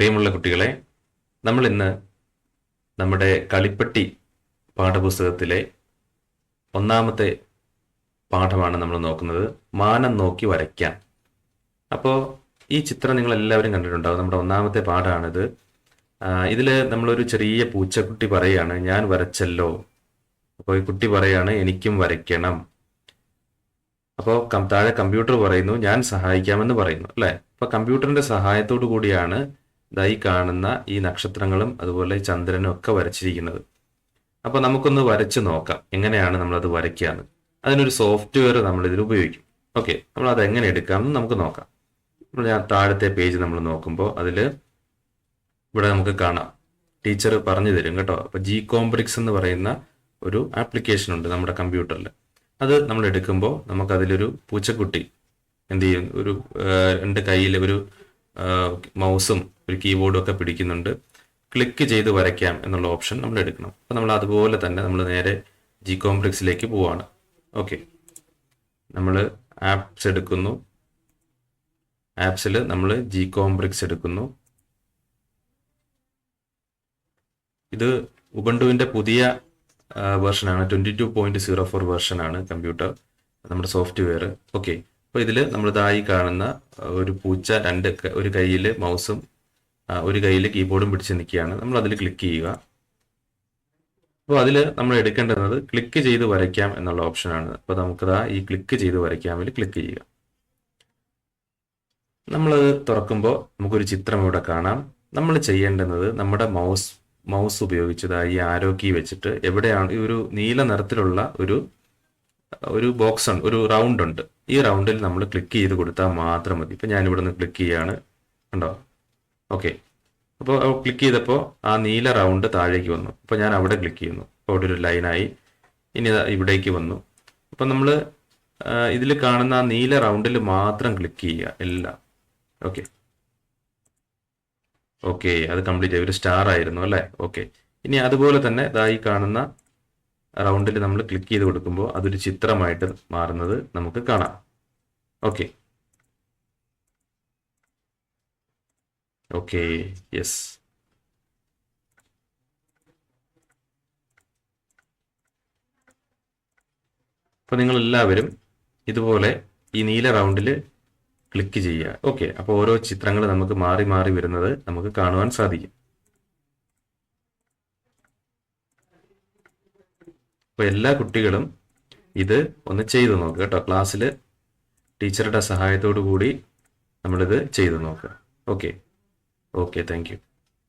പ്രിയമുള്ള കുട്ടികളെ നമ്മൾ ഇന്ന് നമ്മുടെ കളിപ്പെട്ടി പാഠപുസ്തകത്തിലെ ഒന്നാമത്തെ പാഠമാണ് നമ്മൾ നോക്കുന്നത് മാനം നോക്കി വരയ്ക്കാം അപ്പോൾ ഈ ചിത്രം നിങ്ങൾ എല്ലാവരും കണ്ടിട്ടുണ്ടാവും. നമ്മുടെ ഒന്നാമത്തെ പാഠമാണിത് ഇതിൽ നമ്മളൊരു ചെറിയ പൂച്ചക്കുട്ടി പറയാണ് ഞാൻ വരച്ചല്ലോ. അപ്പോൾ ഈ കുട്ടി പറയാണ് എനിക്കും വരയ്ക്കണം. അപ്പോൾ താഴെ കമ്പ്യൂട്ടർ പറയുന്നു ഞാൻ സഹായിക്കാമെന്ന് പറയുന്നു. അല്ലേ? അപ്പോൾ കമ്പ്യൂട്ടറിന്റെ സഹായത്തോടു കൂടിയാണ് ഇതായി കാണുന്ന ഈ നക്ഷത്രങ്ങളും അതുപോലെ ചന്ദ്രനും ഒക്കെ വരച്ചിരിക്കുന്നത്. അപ്പോൾ നമുക്കൊന്ന് വരച്ച് നോക്കാം. എങ്ങനെയാണ് നമ്മളത് വരയ്ക്കാന്ന്. അതിനൊരു സോഫ്റ്റ്വെയർ നമ്മൾ ഇതിൽ ഉപയോഗിക്കും. ഓക്കെ നമ്മൾ അത് എങ്ങനെ എടുക്കാമെന്ന് നമുക്ക് നോക്കാം. ഞാൻ താഴത്തെ പേജ് നമ്മൾ നോക്കുമ്പോൾ അതിൽ ഇവിടെ നമുക്ക് കാണാം. ടീച്ചർ പറഞ്ഞു തരും കേട്ടോ. അപ്പോൾ ജി കോംബ്രിക്സ് എന്ന് പറയുന്ന ഒരു ആപ്ലിക്കേഷൻ ഉണ്ട് നമ്മുടെ കമ്പ്യൂട്ടറിൽ. അത് നമ്മൾ എടുക്കുമ്പോൾ നമുക്കതിലൊരു പൂച്ചക്കുട്ടി എന്ത് ചെയ്യും? ഒരു രണ്ട് കയ്യിൽ ഒരു മൗസും ഒരു കീബോർഡും ഒക്കെ പിടിക്കുന്നുണ്ട്. ക്ലിക്ക് ചെയ്ത് വരയ്ക്കാം എന്നുള്ള ഓപ്ഷൻ നമ്മൾ എടുക്കണം. അപ്പോൾ നമ്മൾ അതുപോലെ തന്നെ നമ്മൾ നേരെ ജി കോംപ്ലക്സിലേക്ക് പോവാണ്. ഓക്കെ. നമ്മൾ ആപ്സ് എടുക്കുന്നു. ആപ്സിൽ നമ്മൾ ജി കോംപ്ലക്സ് എടുക്കുന്നു. ഇത് ഉബണ്ടുവിന്റെ പുതിയ വേർഷനാണ് twenty two point zero four വെർഷനാണ് computer നമ്മുടെ സോഫ്റ്റ്വെയർ. ഓക്കെ. അപ്പോൾ ഇതിൽ നമ്മൾ ഇതായി കാണുന്ന ഒരു പൂച്ച രണ്ട് ഒരു കയ്യിൽ മൗസും ഒരു കയ്യിൽ കീബോർഡും പിടിച്ച് നിൽക്കുകയാണ്. നമ്മൾ അതിൽ ക്ലിക്ക് ചെയ്യുക. അപ്പോൾ അതിൽ നമ്മൾ എടുക്കേണ്ടത് ക്ലിക്ക് ചെയ്ത് വരയ്ക്കാം എന്നുള്ള ഓപ്ഷനാണ്. അപ്പോൾ നമുക്കതാ ഈ ക്ലിക്ക് ചെയ്ത് വരയ്ക്കാമിൽ ക്ലിക്ക് ചെയ്യുക. നമ്മൾ തുറക്കുമ്പോൾ നമുക്കൊരു ചിത്രം ഇവിടെ കാണാം. നമ്മൾ ചെയ്യേണ്ടുന്നത് നമ്മുടെ മൗസ് മൗസ് ഉപയോഗിച്ചതായി ആരോ കീ വെച്ചിട്ട് എവിടെയാണ് ഈ ഒരു നീല നിറത്തിലുള്ള ഒരു ഒരു ബോക്സ് ഉണ്ട് ഒരു റൗണ്ട് ഉണ്ട്. ഈ റൗണ്ടിൽ നമ്മൾ ക്ലിക്ക് ചെയ്ത് കൊടുത്താൽ മാത്രം മതി. ഇപ്പം ഞാൻ ഇവിടെ നിന്ന് ക്ലിക്ക് ചെയ്യാണ് ഉണ്ടോ ഓക്കെ അപ്പോൾ ക്ലിക്ക് ചെയ്തപ്പോൾ ആ നീല റൗണ്ട് താഴേക്ക് വന്നു. അപ്പോൾ ഞാൻ അവിടെ ക്ലിക്ക് ചെയ്യുന്നു. അപ്പോൾ അവിടെ ഒരു ലൈനായി ഇനി ഇവിടേക്ക് വന്നു. അപ്പം നമ്മൾ ഇതിൽ കാണുന്ന ആ നീല റൗണ്ടിൽ മാത്രം ക്ലിക്ക് ചെയ്യുക. എല്ലാം. ഓക്കെ ഓക്കെ അത് കംപ്ലീറ്റ് ഒരു സ്റ്റാർ ആയിരുന്നു അല്ലേ? ഓക്കെ ഇനി അതുപോലെ തന്നെ ഇതായി കാണുന്ന റൗണ്ടിൽ നമ്മൾ ക്ലിക്ക് ചെയ്ത് കൊടുക്കുമ്പോൾ അതൊരു ചിത്രമായിട്ട് മാറുന്നത് നമുക്ക് കാണാം. ഓക്കെ ഓക്കെ യെസ് അപ്പോൾ നിങ്ങൾ എല്ലാവരും ഇതുപോലെ ഈ നീല റൗണ്ടിൽ ക്ലിക്ക് ചെയ്യുക. ഓക്കെ അപ്പോൾ ഓരോ ചിത്രങ്ങൾ നമുക്ക് മാറി മാറി വരുന്നത് നമുക്ക് കാണുവാൻ സാധിക്കും. അപ്പോൾ എല്ലാ കുട്ടികളും ഇത് ഒന്ന് ചെയ്തു നോക്കുക കേട്ടോ. ക്ലാസ്സിൽ ടീച്ചറുടെ സഹായത്തോടു കൂടി നമ്മളിത് ചെയ്തു നോക്കുക ഓക്കെ. Okay thank